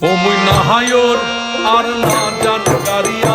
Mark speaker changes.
Speaker 1: ও মুইনা হায়র আর না জান কারিয়া